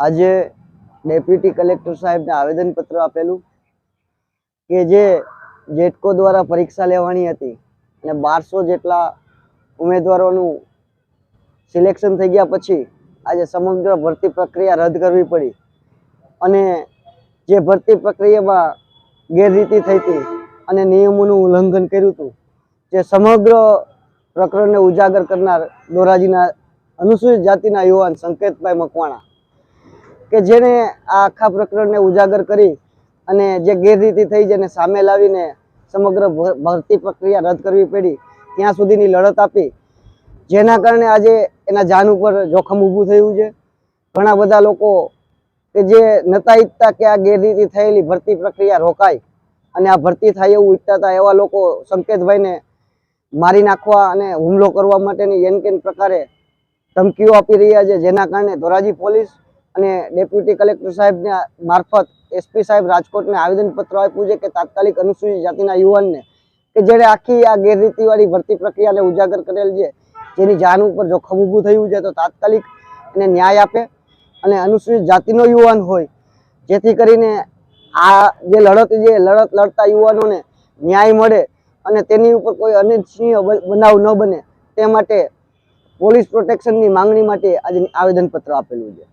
આજે deputy collector સાહેબને આવેદનપત્ર આપેલું કે જે જેટકો દ્વારા પરીક્ષા લેવાની હતી અને બારસો જેટલા ઉમેદવારોનું સિલેક્શન થઈ ગયા પછી આજે સમગ્ર ભરતી પ્રક્રિયા રદ કરવી પડી. અને જે ભરતી પ્રક્રિયામાં ગેરરીતિ થઈ હતી અને નિયમોનું ઉલ્લંઘન કર્યું હતું, જે સમગ્ર પ્રકરણને ઉજાગર કરનાર ધોરાજીના અનુસૂચિત જાતિના યુવાન સંકેતભાઈ મકવાણા કે જેને આ આખા પ્રકરણને ઉજાગર કરી અને જે ગેરરીતિ થઈ જેને સામે લાવીને સમગ્ર ભરતી પ્રક્રિયા રદ કરવી પડી, ત્યાં સુધીની લડત આપી. જેના કારણે આજે એના જાન ઉપર જોખમ ઊભું થયું છે. ઘણા બધા લોકો કે જે નતા ઈચ્છતા કે આ ગેરરીતિ થયેલી ભરતી પ્રક્રિયા રોકાય અને આ ભરતી થાય એવું ઈચ્છતા હતા એવા લોકો સંકેતભાઈને મારી નાખવા અને હુમલો કરવા માટેની એન કેન પ્રકારે ધમકીઓ આપી રહ્યા છે. જેના કારણે ધોરાજી પોલીસ અને ડેપ્યુટી કલેક્ટર સાહેબને મારફત એસપી સાહેબ રાજકોટને આવેદનપત્ર આપ્યું છે કે તાત્કાલિક અનુસૂચિત જાતિના યુવાનને કે જેણે આખી આ ગેરરીતિવાળી ભરતી પ્રક્રિયાને ઉજાગર કરેલ છે, જેની જાન ઉપર જોખમ ઊભું થયું છે તો તાત્કાલિક એને ન્યાય આપે અને અનુસૂચિત જાતિનો યુવાન હોય. જેથી કરીને આ જે લડત જે લડત લડતા યુવાનોને ન્યાય મળે અને તેની ઉપર કોઈ અનિચ્છનીય બનાવ ન બને તે માટે પોલીસ પ્રોટેક્શનની માંગણી માટે આજે આવેદનપત્ર આપેલું છે.